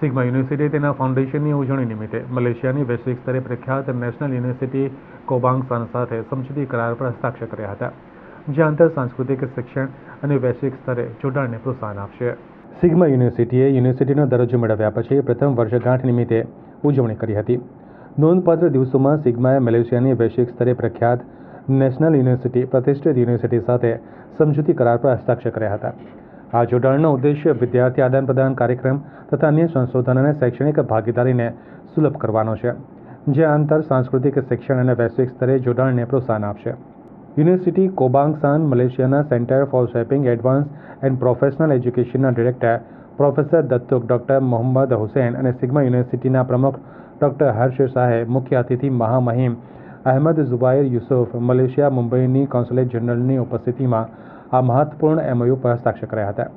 Sigma university તેના ફાઉન્ડેશનની ઉજવણી નિમિત્તે મલેશિયાની વૈશ્વિક સ્તરે પ્રખ્યાત નેશનલ યુનિવર્સિટી કોબાંગ સન સાથે સમજૂતી કરાર પર હસ્તાક્ષર કર્યા હતા, જે આંતર સાંસ્કૃતિક શિક્ષણ અને વૈશ્વિક સ્તરે જોડાણને પ્રોત્સાહન આપશે. સિગ્મા યુનિવર્સિટીએ યુનિવર્સિટીનો દરજ્જો મેળવ્યા પછી પ્રથમ વર્ષગાંઠ નિમિત્તે ઉજવણી કરી હતી. નોંધપાત્ર દિવસોમાં સિગ્માએ મલેશિયાની વૈશ્વિક સ્તરે પ્રખ્યાત નેશનલ યુનિવર્સિટી પ્રતિષ્ઠિત યુનિવર્સિટી સાથે સમજૂતી કરાર પર હસ્તાક્ષર કર્યા હતા. આ જોડાણનો ઉદ્દેશ્ય વિદ્યાર્થી આદાન પ્રદાન કાર્યક્રમ તથા અન્ય સંશોધન અને શૈક્ષણિક ભાગીદારીને સુલભ કરવાનો છે, જે આંતર સાંસ્કૃતિક શિક્ષણ અને વૈશ્વિક સ્તરે જોડાણને પ્રોત્સાહન આપશે. University Kebangsaan મલેશિયાના centre for shaping advance and professional એજ્યુકેશનના director professor Datuk doctor Mohammad Hussain અને સિગ્મા યુનિવર્સિટીના પ્રમુખ ડૉક્ટર હર્ષ શાહે મુખ્ય અતિથિ મહામહિમ અહેમદ ઝુબાયર યુસુફ મલેશિયા મુંબઈની કોન્સ્યુલેટ જનરલની ઉપસ્થિતિમાં આ મહત્વપૂર્ણ એમઓયુ પર હસ્તાક્ષર કર્યા હતા.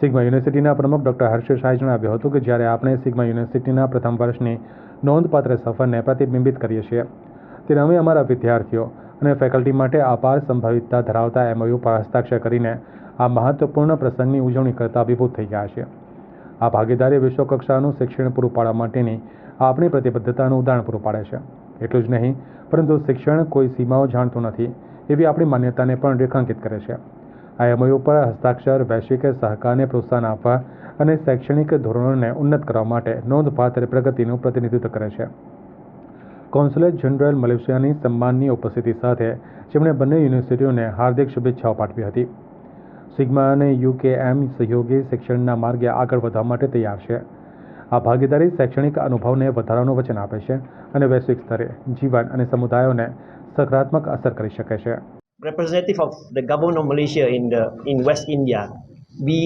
સિગ્મા યુનિવર્સિટીના પ્રમુખ ડૉક્ટર હર્ષ શાહે જણાવ્યું હતું કે જ્યારે આપણે સિગ્મા યુનિવર્સિટીના પ્રથમ વર્ષની નોંધપાત્ર સફરને પ્રતિબિંબિત કરીએ છીએ, ત્યારે અમે અમારા વિદ્યાર્થીઓ અને ફેકલ્ટી માટે અપાર સંભવિતતા ધરાવતા એમઓયુ પર હસ્તાક્ષર કરીને આ મહત્વપૂર્ણ પ્રસંગની ઉજવણી કરતા વિભૂત થઈ ગયા છે આ ભાગીદારી વિશ્વકક્ષાનું શિક્ષણ પૂરું પાડવા માટેની આપણી પ્રતિબદ્ધતાનું ઉદાહરણ પૂરું પાડે છે. એટલું જ નહીં, પરંતુ શિક્ષણ કોઈ સીમાઓ જાણતું નથી. એવી આપણી માન્યતાને પણ રેખાંકિત કરે છે. આ એમઓયુ પર હસ્તાક્ષર, વૈશ્વિક સહકારને પ્રોત્સાહન આપવા અને શૈક્ષણિક ધોરણોને ઉન્નત કરવા માટે નોંધપાત્ર પ્રગતિનું પ્રતિનિધિત્વ કરે છે. કોન્સ્યુલેટ જનરલ મલેશિયાની સન્માનની ઉપસ્થિતિ સાથે જેમણે બંને યુનિવર્સિટીઓને હાર્દિક શુભેચ્છાઓ પાઠવી હતી. સિગ્મા અને યુકેએમ સહયોગી શિક્ષણના માર્ગે આગળ વધવા માટે તૈયાર છે. આ ભાગીદારી શૈક્ષણિક અનુભવને વધારવાનું વચન આપે છે અને વૈશ્વિક સ્તરે જીવન અને સમુદાયોને સકારાત્મક અસર કરી શકે છે representative of the government of Malaysia in the in West India, we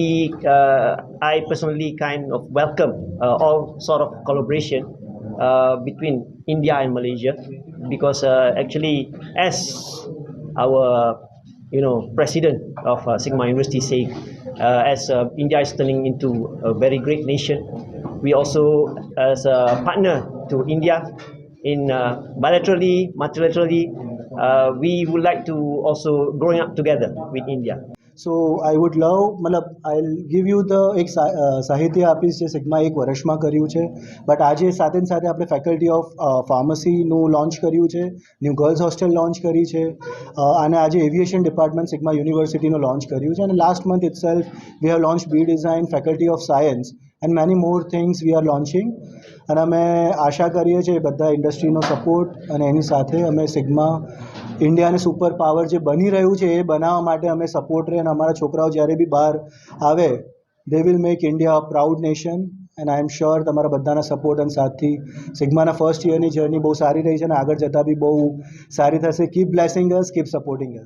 uh, I personally kind of welcome uh, all sort of collaboration uh, between India and Malaysia because uh, actually as our you know president of uh, Sigma University saying uh, as uh, India is turning into a very great nation, we also as a partner to India in uh, bilaterally, multilaterally, uh, we would like to also growing up together with India. So I would love મતલબ આઈ give you the એક સા- અ, સાહિત્ય આપીશ જે sigma એક વર્ષમાં કર્યું છે બટ આજે સાથે ને સાથે આપણે ફેકલ્ટી ઓફ ફાર્મસીનું લોન્ચ કર્યું છે ન્યૂ ગર્લ્સ હોસ્ટેલ લોન્ચ કરી છે અ, અને આજે એવિએશન ડિપાર્ટમેન્ટ સિગ્મા યુનિવર્સિટીનું લોન્ચ કર્યું છે અને last month itself we have launch B design faculty of science And many more things we are launching અને અમે આશા કરીએ છીએ બધા ઇન્ડસ્ટ્રીનો સપોર્ટ અને એની સાથે અમે સિગ્મા ઇન્ડિયાને સુપર પાવર જે બની રહ્યું છે એ બનાવવા માટે અમે સપોર્ટ રહે અને અમારા છોકરાઓ જ્યારે બી બહાર આવે they will make India proud nation and I am sure તમારા બધાના સપોર્ટ અને સાથથી સિગ્માના ફર્સ્ટ યરની જર્ની બહુ સારી રહી છે અને આગળ જતાં બી બહુ સારી થશે. Keep blessing us keep supporting us